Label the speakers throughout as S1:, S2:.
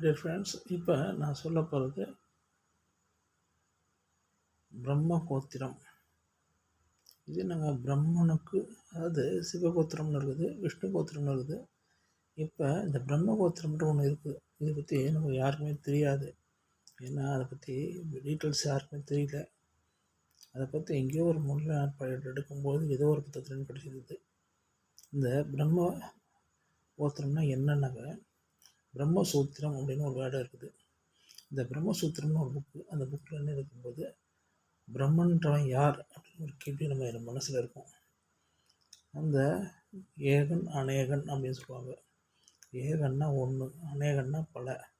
S1: Dear friends இப்போ நான் சொல்ல போகிறது பிரம்ம கோத்திரம். இது நாங்கள் பிரம்மனுக்கு அதாவது சிவகோத்திரம்னு இருக்குது விஷ்ணு கோத்திரம்னு இருக்குது. இப்போ இந்த பிரம்ம கோத்திரம்ன்ற ஒன்று இருக்குது. இதை பற்றி நமக்கு யாருக்குமே தெரியாது. ஏன்னா அதை பற்றி டீட்டெயில்ஸ் யாருக்குமே தெரியல. அதை பற்றி எங்கேயோ ஒரு முன்னிலை ஏற்பாடு எடுக்கும்போது ஏதோ ஒரு புத்தகத்துலன்னு படிச்சிருந்தது. இந்த பிரம்ம கோத்திரம்னா என்னன்னாக்க பிரம்மசூத்திரம் அப்படின்னு ஒரு வேர்டு இருக்குது. இந்த பிரம்மசூத்திரம்னு ஒரு புக்கு அந்த புக்கில் என்ன இருக்கும்போது பிரம்மன்றவன் யார் அப்படின்னு ஒரு கேள்வி நம்ம மனசில் இருக்கும். அந்த ஏகன் அநேகன் அப்படின்னு சொல்லுவாங்க. ஏகன்னா ஒன்று அநேகன்னா பல.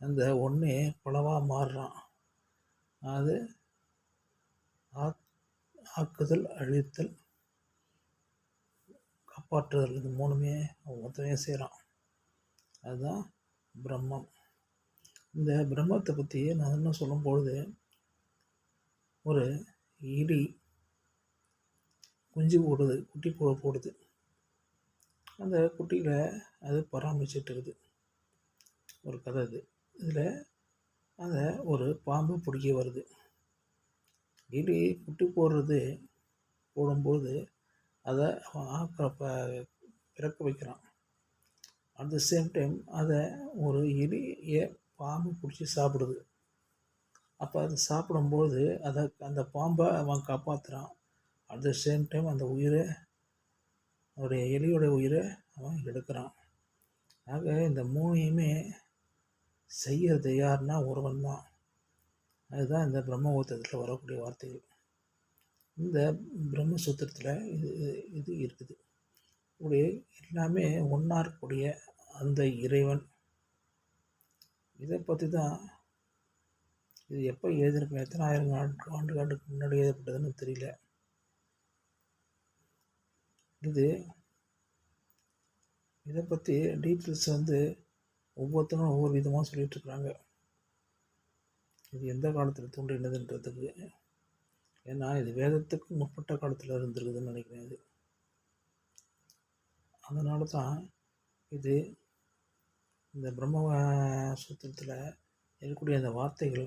S1: அந்த ஒன்றே பலவாக மாறுறான். அது ஆ ஆக்குதல் அழித்தல் காப்பாற்றுதல் இது மூணுமே அவன் மொத்தமே செய்கிறான் அதுதான் பிரம்மம். இந்த பிரம்மத்தை பற்றி நான் என்ன சொல்லும்பொழுது ஒரு இடி குஞ்சு போடுது குட்டி போட போடுது. அந்த குட்டியில் அது பராமரிச்சுட்டு இருக்குது. ஒரு கதை இது. இதில் அதை ஒரு பாம்பு பிடிக்க வருது. இடி குட்டி போடுறது போடும்போது அதை அவன் ஆக்கிறப்ப பிறக்க வைக்கிறான். அட் த சேம் டைம் அதை ஒரு எலியை பாம்பு பிடிச்சி சாப்பிடுது. அப்போ அது சாப்பிடும்போது அதை அந்த பாம்பை அவன் காப்பாற்றுறான் அட் த சேம் டைம் அந்த உயிரை அவருடைய எலியோடைய உயிரை அவன் எடுக்கிறான். ஆக இந்த மூணையுமே செய்யறது யாருன்னா ஒருவன் தான். அதுதான் இந்த பிரம்மபுத்திரத்தில் வரக்கூடிய வார்த்தைகள். இந்த பிரம்மசூத்திரத்தில் இது இது இருக்குது. இப்படி எல்லாமே ஒன்றா இருக்கக்கூடிய அந்த இறைவன். இதை பற்றி தான் இது எப்போ எழுதியிருக்கும் எத்தனை ஆயிரம் ஆண்டு ஆண்டு ஆண்டுக்கு முன்னாடி எழுதப்பட்டதுன்னு தெரியல. இது இதை பற்றி டீட்டெயில்ஸ் வந்து ஒவ்வொருத்தரும் ஒவ்வொரு விதமாக சொல்லிகிட்ருக்குறாங்க இது எந்த காலத்தில் தோன்றினதுன்றதுக்கு ஏன்னா இது வேதத்துக்கு முற்பட்ட காலத்தில் இருந்திருக்குதுன்னு நினைக்கிறேன் இது அதனால தான் இது இந்த பிரம்ம சூத்திரத்தில் இருக்கக்கூடிய அந்த வார்த்தைகள்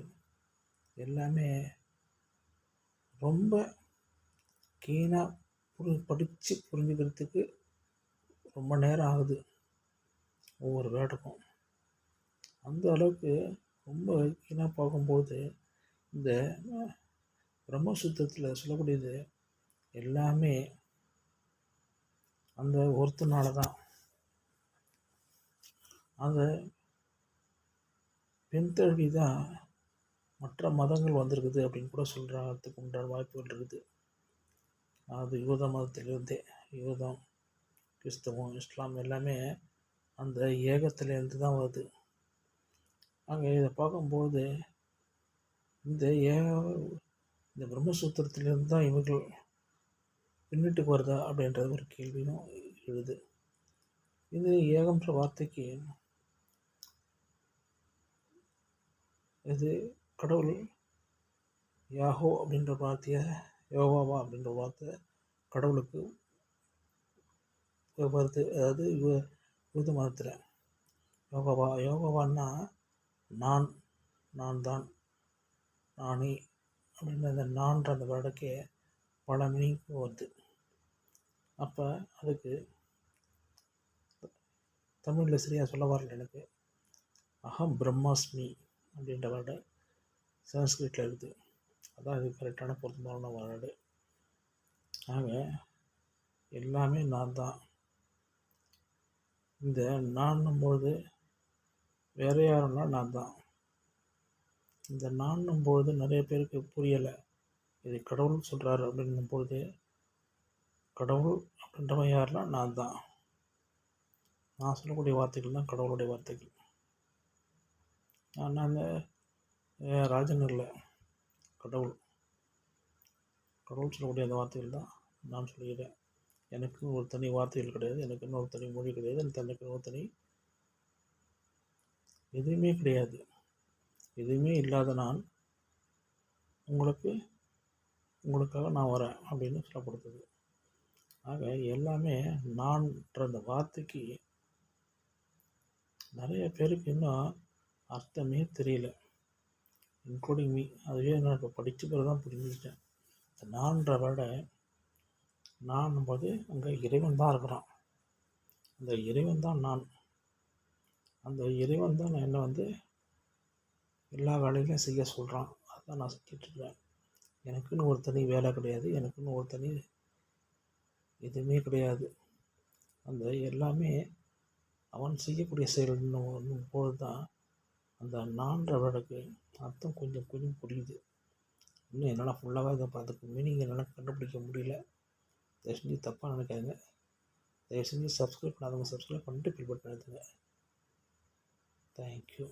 S1: எல்லாமே ரொம்ப கீனாக புரி படித்து புரிஞ்சுக்கிறதுக்கு ரொம்ப நேரம் ஆகுது ஒவ்வொரு வேர்டுக்கும். அந்த அளவுக்கு ரொம்ப கீனாக பார்க்கும்போது இந்த பிரம்மசூத்திரத்தில் சொல்லக்கூடியது எல்லாமே அந்த ஒருத்தனால தான் அந்த பின்தொடர்வி தான் மற்ற மதங்கள் வந்திருக்குது அப்படின்னு கூட சொல்கிறதுக்கு உண்டான வாய்ப்புகள் இருக்குது. அது யூத மதத்திலிருந்தே யூதம் கிறிஸ்தவம் இஸ்லாம் எல்லாமே அந்த ஏகத்திலேருந்து தான் வருது. அங்கே இதை பார்க்கும்போது இந்த ஏக இந்த பிரம்மசூத்திரத்திலேருந்து தான் இவர்கள் பின்னிட்டுக்கு வருதா அப்படின்றது ஒரு கேள்வியும் எழுது. இது ஏகம்ன்ற வார்த்தைக்கு இது கடவுள் யாஹோ அப்படின்ற வார்த்தையை யோகாவா அப்படின்ற வார்த்தை கடவுளுக்கு வருது அதாவது யூத மதத்தில் யோகாவா யோகாவான்னா நான் நான் தான் நானே அப்படின்ற அந்த நான்ற அந்த வடக்கே பல மீனிங் வருது அப்போ அதுக்கு தமிழில் சரியாக சொல்ல வரல எனக்கு. அகம் பிரம்மாஸ்மி அப்படின்ற வேர்டு சன்ஸ்கிரிட்டில் இருக்குது அதான் இது கரெக்டான பொருத்தமான வேர்டு. ஆக எல்லாமே நான் தான். இந்த நான்னும்பொழுது வேறு யாருன்னா நான் தான். இந்த நான்னும்பொழுது நிறைய பேருக்கு புரியலை. இது கடவுள் சொல்கிறாரு அப்படின்னும் பொழுது கடவுள் அப்படின்றவன் யாரெல்லாம் நான் தான். நான் சொல்லக்கூடிய வார்த்தைகள் தான் கடவுளுடைய வார்த்தைகள். நான் அந்த ராஜன் இல்லை கடவுள். கடவுள் சொல்லக்கூடிய அந்த வார்த்தைகள் தான் நான் சொல்கிறேன் எனக்கு ஒரு தனி வார்த்தைகள் கிடையாது. எனக்கு இன்னொரு தனி மொழி கிடையாது. எனக்கு எனக்கு ஒரு தனி எதுவுமே கிடையாது. எதுவுமே இல்லாத நான் உங்களுக்கு உங்களுக்காக நான் வரேன் அப்படின்னு சொல்லப்படுத்துது ஆக எல்லாமே நான்ன்ற அந்த வார்த்தைக்கு நிறைய பேருக்கு இன்னும் அர்த்தமே தெரியல. இன்க்ளூடிங் மீ அதுவே நான் இப்போ படித்த பிறகு தான் புரிஞ்சுக்கிட்டேன். இந்த நான்ற விட நான் போது அங்கே இறைவன் தான் இருக்கிறான். அந்த இறைவன் தான் நான். அந்த இறைவன் தான் நான் என்னை வந்து எல்லா வேலைகளையும் செய்ய சொல்கிறான் அதுதான் நான் செஞ்சிட்ருக்கேன் எனக்குன்னு ஒரு தனி வேலை கிடையாது. எனக்குன்னு ஒரு தனி எதுவுமே கிடையாது. அந்த எல்லாமே அவன் செய்யக்கூடிய செயல்னும் போது தான் அந்த நான்ற அர்த்தம் கொஞ்சம் கொஞ்சம் புரியுது. இன்னும் என்னால் ஃபுல்லாகவே இதை பார்த்துக்க மீனிங் என்னால் கண்டுபிடிக்க முடியல. தயவு செஞ்சு தப்பாக நினைக்காதுங்க. தயவு செஞ்சு சப்ஸ்கிரைப் பண்ணாதவங்க சப்ஸ்கிரைப் பண்ணிட்டு பில் பட்டன் எடுத்துங்க தேங்க்யூ